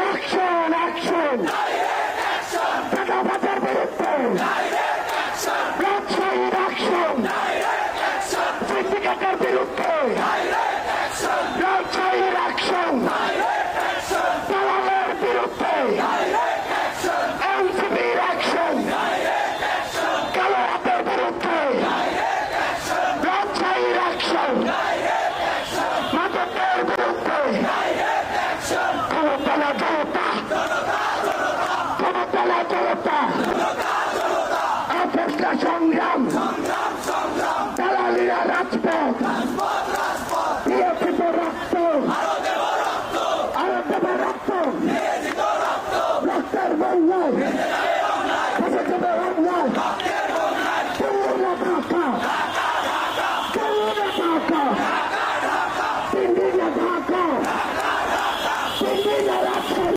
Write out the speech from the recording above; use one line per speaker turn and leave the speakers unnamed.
action action চাঁদাবাজার বিরুদ্ধে ব্যবসায়ীর action সিন্ডিকেটের বিরুদ্ধে ব্যবসায়ীর অ্যাকশন দালালের বিরুদ্ধে জনতা ক্ষমতালা জনতা অপেক্ষা সংগ্রাম দালালিরা রাজপথ